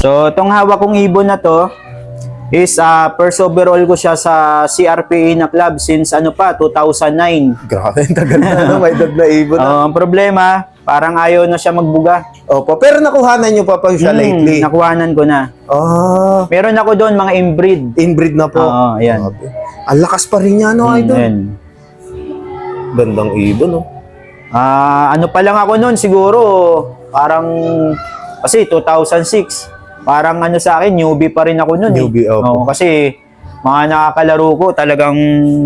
So, itong hawak kong ibon na to is ah, first overall ko siya sa CRPA na club since ano pa, 2009. Grabe, ang tagal na no, may dad na ibon. Ah, ang problema, parang ayaw na siya magbuga. Opo, pero nakuhanan niyo pa pa siya Hmm, lately. Nakuhanan ko na. Ah, Meron ako doon mga inbreed. inbreed na po. Oo, ayan. Grabe. Ang lakas pa rin niya, no, Mm, idol? ayan. Gandang ibon, no? Ah, ano pa lang ako noon siguro, parang kasi 2006. Parang ano sa akin, newbie pa rin ako noon. Newbie, eh. opo. Oo, kasi mga nakakalaro ko talagang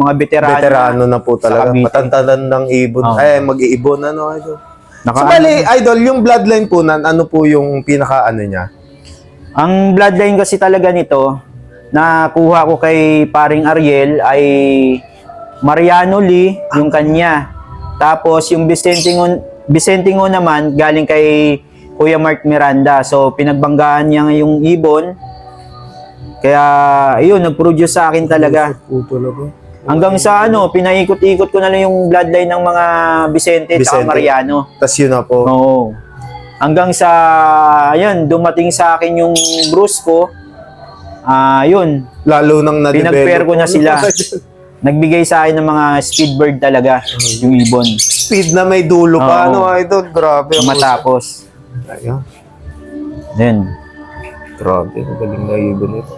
mga veterano. Veterano na po talaga. Matantanan ng ibon. Oo. Eh, mag-iibon, ano, idol? Naka- so, bali, idol, yung bloodline po nan, ano po yung pinaka, ano niya? Ang bloodline kasi talaga nito, na kuha ko kay paring Ariel ay Mariano Lee, yung kanya. Tapos yung Vicente Ngo, Vicente Ngo naman galing kay Kuya Mark Miranda. So pinagbanggaan niya yung ibon. Kaya yun, nag-produce sa akin talaga. Hanggang sa ano, pinaikot-ikot ko na lang yung bloodline ng mga Vicente, at Vicente. Mariano. Tapos yun na po. Oo. Hanggang sa, ayun, dumating sa akin yung Bruce ko. Ah, yun. Lalo nang na-develop. Pinag-pair ko na sila. Nagbigay sa akin ng mga speedbird talaga, yung ibon. Speed na may dulo pa, Oo. ano, idol? Grabe. Matapos. Ayun. Then, Grabe, ang galing na ibon ito.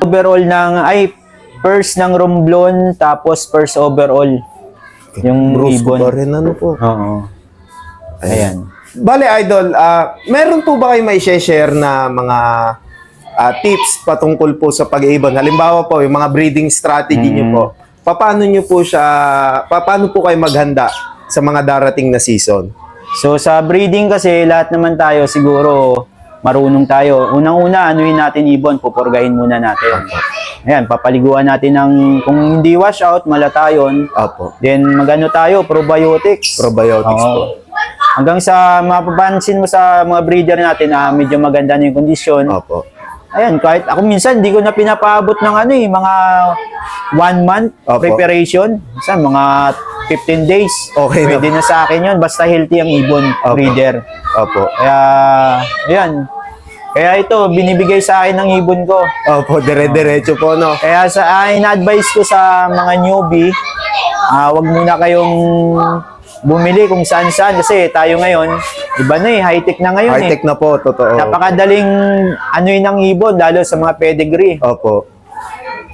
overall ng, ay, first ng Romblon, tapos first overall. Yung Bruce ko ibon. pa rin, ano po. Oo. Ayan. Bale, idol, ah, meron po ba kayo may share na mga ah, tips patungkol po sa pag-iibon? Halimbawa po, yung mga breeding strategy niyo Mm. po. Paano niyo po siya, pa- paano po kayo maghanda sa mga darating na season? So sa breeding kasi lahat naman tayo siguro marunong tayo. Unang-una anuhin natin ibon, pupurgahin muna natin. Ayan, papaliguan natin ng kung hindi wash out, malatayon. Opo. Then magano tayo, probiotics. Probiotics Oo. po. Hanggang sa mapapansin mo sa mga breeder natin na medyo maganda na yung kondisyon. Opo. Ayan, kahit ako minsan hindi ko na pinapaabot ng ano eh, mga one month Opo. preparation. Minsan mga 15 days. Okay na. Pwede na sa akin yun, basta healthy ang ibon, Opo. breeder. Opo. Kaya, ayan. Kaya ito, binibigay sa akin ng ibon ko. Opo, dire-diretso po, no? Kaya sa ah, in-advise ko sa mga newbie, ah wag muna kayong bumili kung saan-saan kasi tayo ngayon, iba na eh, high-tech na ngayon eh. High-tech na po, totoo. Napakadaling ano yun ng ibon, lalo sa mga pedigree. Opo.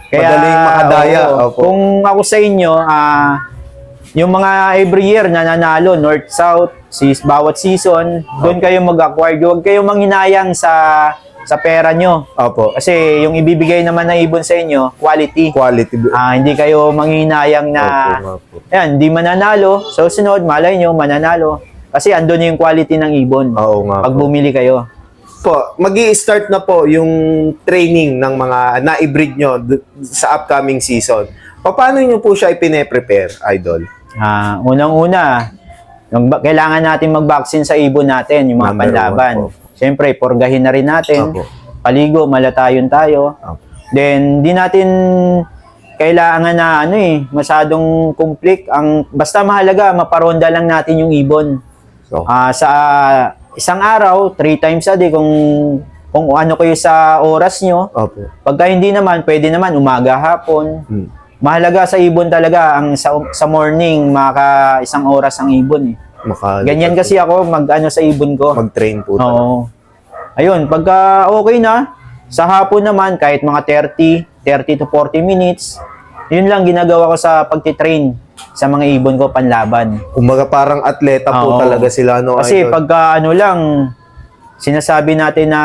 Madaling makadaya, oo, opo. Kung ako sa inyo, ah yung mga every year na nanalo, North-South, sis, bawat season, doon kayo mag-acquire. Huwag kayong manghinayang sa sa pera nyo. Opo. Kasi yung ibibigay naman ng ibon sa inyo, quality. Quality. Ah, hindi kayo manghinayang na, Opo, nga po. yan, hindi mananalo. So, sunod, malay nyo, mananalo. Kasi andun yung quality ng ibon. Oo nga Pag po. bumili kayo. po, mag start na po yung training ng mga na-breed nyo d- sa upcoming season. Paano nyo po siya ipine-prepare, idol? Ah, unang-una, kailangan natin mag-vaccine sa ibon natin, yung mga Number panlaban. one po. Siyempre, porgahin na rin natin. Opo. Paligo, malatayon tayo. Opo. Then, di natin kailangan na ano eh, masyadong conflict. Ang, basta mahalaga, maparonda lang natin yung ibon. So, Ah, sa isang araw, three times a day, kung, kung ano kayo sa oras nyo. opo. Pagka hindi naman, pwede naman umaga, hapon. Hmm. Mahalaga sa ibon talaga ang sa, sa morning maka isang oras ang ibon eh. Maka- Ganyan kasi ako mag ano sa ibon ko. Mag-train po. talaga. Oo. Ayun, pagka okay na, sa hapon naman kahit mga 30, 30 to 40 minutes, yun lang ginagawa ko sa pagtitrain sa mga ibon ko panlaban. Kumbaga parang atleta po Oo. talaga sila, no, Kasi idol? pagka ano lang, sinasabi natin na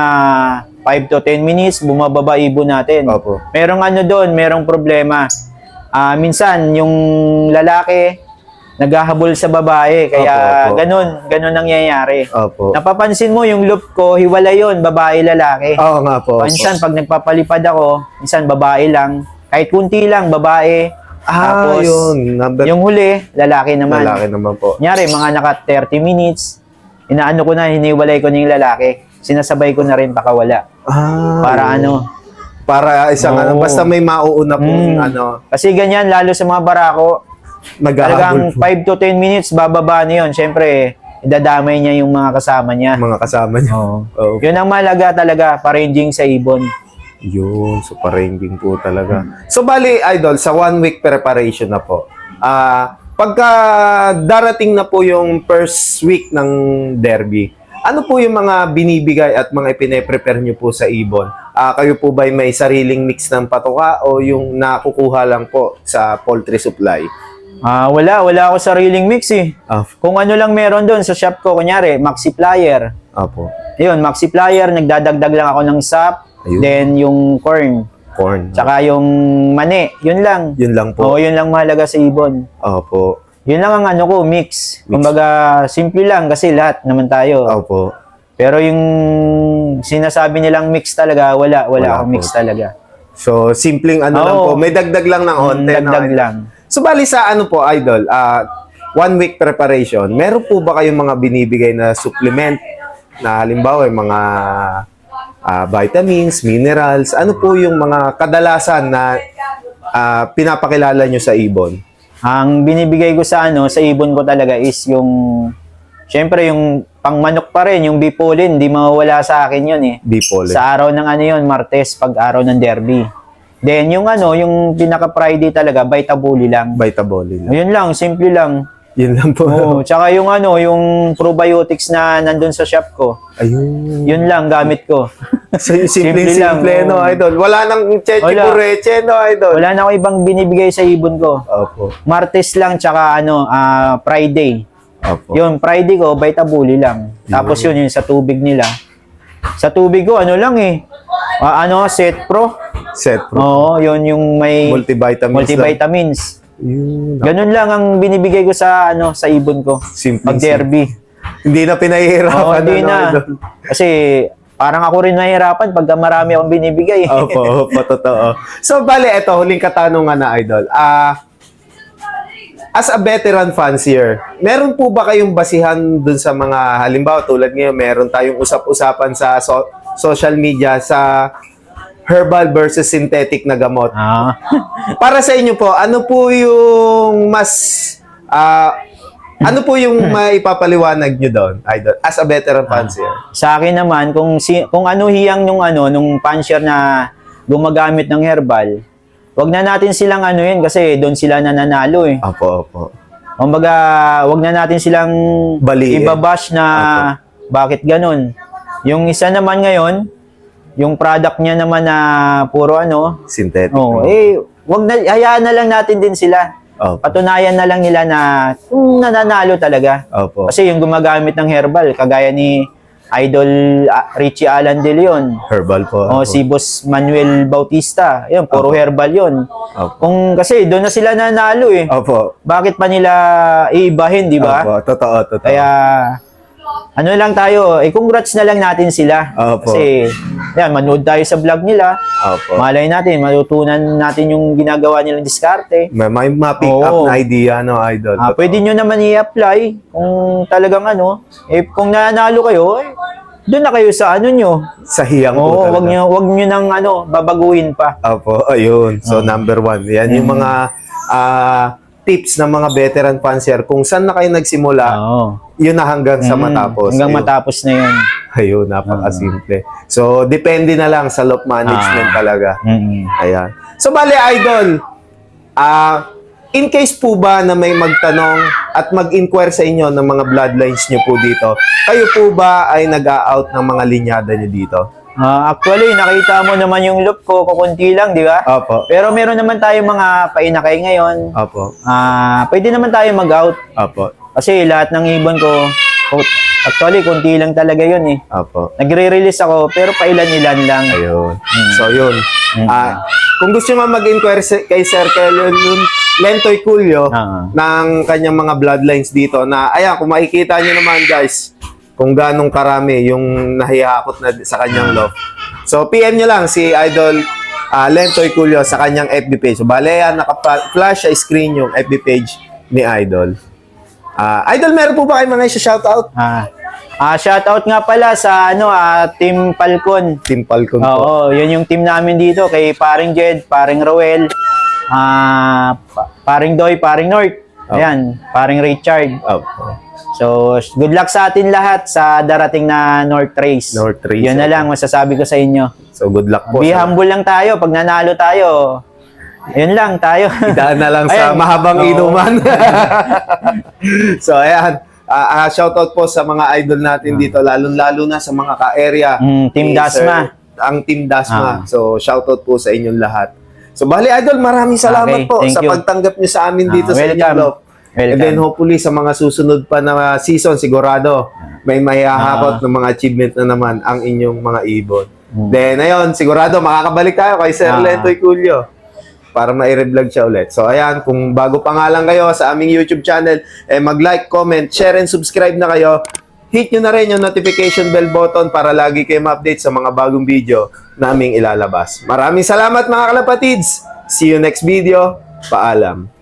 5 to 10 minutes, bumababa ibon natin. Opo. Merong ano doon, merong problema. Ah, minsan yung lalaki naghahabol sa babae, kaya Opo, opo. ganun, ganun nangyayari. Opo. Napapansin mo yung loop ko, hiwalay yun, babae lalaki. Oo nga po. opo. Minsan pag nagpapalipad ako, minsan babae lang, kahit kunti lang babae. Ah, Tapos, yun. Number Yung huli, lalaki naman. lalaki naman po. Kunyari, mga naka 30 minutes, inaano ko na, hiniwalay ko na yung lalaki. Sinasabay ko na rin pakawala. Ah, Para yun. ano, Para isang ano, Oo. basta may mauuna pong Mm. ano, kasi ganyan, lalo sa mga barako, talagang po. 5 to 10 minutes, bababa na yun. Siyempre, idadamay niya yung mga kasama niya. Mga kasama niya. Oo. Oh, Yun ang malaga talaga, paranging sa ibon. Yun, so paranging po talaga. So bali, idol, sa one week preparation na po, ah pagka darating na po yung first week ng derby, ano po yung mga binibigay at mga ipine-prepare nyo po sa ibon? Ah, kayo po ba may sariling mix ng patuka o yung nakukuha lang po sa poultry supply? Ah, wala, wala ako sariling mix eh. Ah, Kung ano lang meron doon sa shop ko, kunyari, Maxi Plier. apo. Ayun, Maxi Plier, nagdadagdag lang ako ng sap, Ayun. then yung corn, Corn. tsaka yung mani, yun lang. Yun lang Oo, po. yun lang mahalaga sa ibon. Opo. Yun lang ang ano ko, mix. Kumbaga, simple lang kasi lahat naman tayo. Opo. Pero yung sinasabi nilang mix talaga, wala, wala, Wala akong po. mix talaga. So, simpleng ano lang Oo. po. May dagdag lang ng onte. Mm, dagdag no? lang. So, bali sa ano po, idol, ah, one week preparation, meron po ba kayong mga binibigay na supplement na halimbawa yung mga ah, vitamins, minerals, ano po yung mga kadalasan na ah, pinapakilala nyo sa ibon? Ang binibigay ko sa ano, sa ibon ko talaga is yung Siyempre yung pangmanok pa rin, yung bipolin, hindi mawawala sa akin yun eh. Bipole. Sa araw ng ano yun, Martes, pag araw ng derby. Then yung ano, yung pinaka Friday talaga, Vitabuli lang. Vitaboli. Ayun lang, simple lang. Yun lang po. Oo, tsaka yung ano, yung probiotics na nandun sa shop ko. Ayun. Yun lang gamit ko. So, simple, Simple lang, simple, no, idol? Wala nang cheche Wala. bureche, no, idol? Wala na ako ibang binibigay sa ibon ko. Opo. Martes lang tsaka ano, ah, Friday. Opo. Yung Friday ko, Vitabuli lang. Tapos yun, yung sa tubig nila. Sa tubig ko, ano lang eh. Ah, ano, Set Pro. Set pro. Oo, yun yung may Multivitamins. multivitamins. lang. Yun. Ganun lang ang binibigay ko sa ano sa ibon ko. Simple. Pag derby. Hindi na pinahihirapan. Oo, hindi ano, na. idol? Kasi parang ako rin nahihirapan pagka marami akong binibigay. Opo, opo, totoo. So, bale, ito, huling katanungan na, Idol. Ah, as a veteran fancier, meron po ba kayong basihan dun sa mga, halimbawa, tulad ngayon, meron tayong usap-usapan sa so- social media sa herbal versus synthetic na gamot. Ah. Para sa inyo po, ano po yung mas, ah, ano po yung maipapaliwanag nyo doon, Idol, as a veteran fancier? Sa akin naman, kung si, kung ano hiyang nung ano nung puncher na gumagamit ng herbal, wag na natin silang ano yun kasi doon sila nananalo eh. Opo, opo. Kumbaga, wag na natin silang Baliin. ibabash na bakit ganun. Yung isa naman ngayon, yung product niya naman na puro ano, Synthetic. oh, no? eh, wag na, hayaan na lang natin din sila. Opo. Patunayan na lang nila na kung nananalo talaga. Opo. Kasi yung gumagamit ng herbal, kagaya ni Idol ah, Richie Alan De Leon, Herbal po. o Opo. si Boss Manuel Bautista, yun, puro Opo. herbal yun. Opo. Kung kasi doon na sila nanalo eh. Opo. Bakit pa nila iibahin, di ba? Opo, totoo, totoo. Kaya ano lang tayo, eh congrats na lang natin sila. Opo. Kasi yan, manood tayo sa vlog nila. Opo. Malay natin, matutunan natin yung ginagawa nilang diskarte. May, may ma-pick up na idea, no, idol. Ah, Totoo. pwede nyo naman i-apply kung talagang ano, eh kung nanalo kayo, eh, doon na kayo sa ano nyo. Sa hiyang po Oo, talaga. wag nyo, wag nyo nang ano, babaguhin pa. Opo, ayun. So, number one. Yan yung Mm. mga ah, tips ng mga veteran fancier. Kung saan na kayo nagsimula, Oo. yun na hanggang sa Mm, matapos. Hanggang Ayun. matapos na yun. Ayun, napakasimple. So, depende na lang sa loop management Ah. talaga. Mm. Ayan. So, bale, idol, ah, in case po ba na may magtanong at mag-inquire sa inyo ng mga bloodlines nyo po dito, kayo po ba ay nag-a-out ng mga linyada nyo dito? Ah, actually, nakita mo naman yung loop ko, kukunti lang, di ba? Opo. Pero meron naman tayo mga painakay ngayon. Opo. Ah, pwede naman tayo mag-out. Opo. Kasi lahat ng ibon ko, ko- actually, kunti lang talaga yun eh. Opo. Nagre-release ako, pero pailan-ilan lang. Ayun. So, yun. Mm. Ah, kung gusto nyo mag-inquire si- kay Sir Kelly Lentoy Culio Ah. ng kanyang mga bloodlines dito na, ayan, kung makikita nyo naman guys, kung ganong karami yung nahihakot na sa kanyang love. So, PM nyo lang si Idol ah, Lentoy Culio sa kanyang FB page. So, bale yan, naka-flash sa screen yung FB page ni Idol. Ah, Idol, meron po ba kayo mga shoutout? Ah, ah shoutout nga pala sa ano, ah, Team Falcon. Team Falcon po. Oo, yun yung team namin dito kay Paring Jed, Paring Roel, ah, pa- Paring Doy, Paring North. Oh. Ayan, Paring Richard. Opo. So, good luck sa atin lahat sa darating na North Race. North Race, Yun na lang, masasabi ko sa inyo. So, good luck po. Be sa- humble lang tayo. Pag nanalo tayo, yun lang tayo. Idaan na lang sa Ayan. mahabang Oo. inuman. so, ayan. Ah, ah, shoutout po sa mga idol natin dito, lalong-lalo na sa mga ka-area. Mm, Team ni Dasma. Sir- ang Team Dasma. Ah. So, shoutout po sa inyong lahat. So, bali idol, maraming salamat Okay, po sa you. pagtanggap niyo sa amin dito Ah, sa welcome. inyong loob. And Welcome. then hopefully sa mga susunod pa na season, sigurado may mayahakot Ah. ng mga achievement na naman ang inyong mga ibon. Hmm. Then ayun, sigurado makakabalik tayo kay Sir Ah. Letoy Culio para ma-revlog siya ulit. So ayan, kung bago pa nga lang kayo sa aming YouTube channel, eh mag-like, comment, share, and subscribe na kayo. Hit nyo na rin yung notification bell button para lagi kayo ma-update sa mga bagong video naming ilalabas. Maraming salamat mga kalapatids! See you next video. Paalam.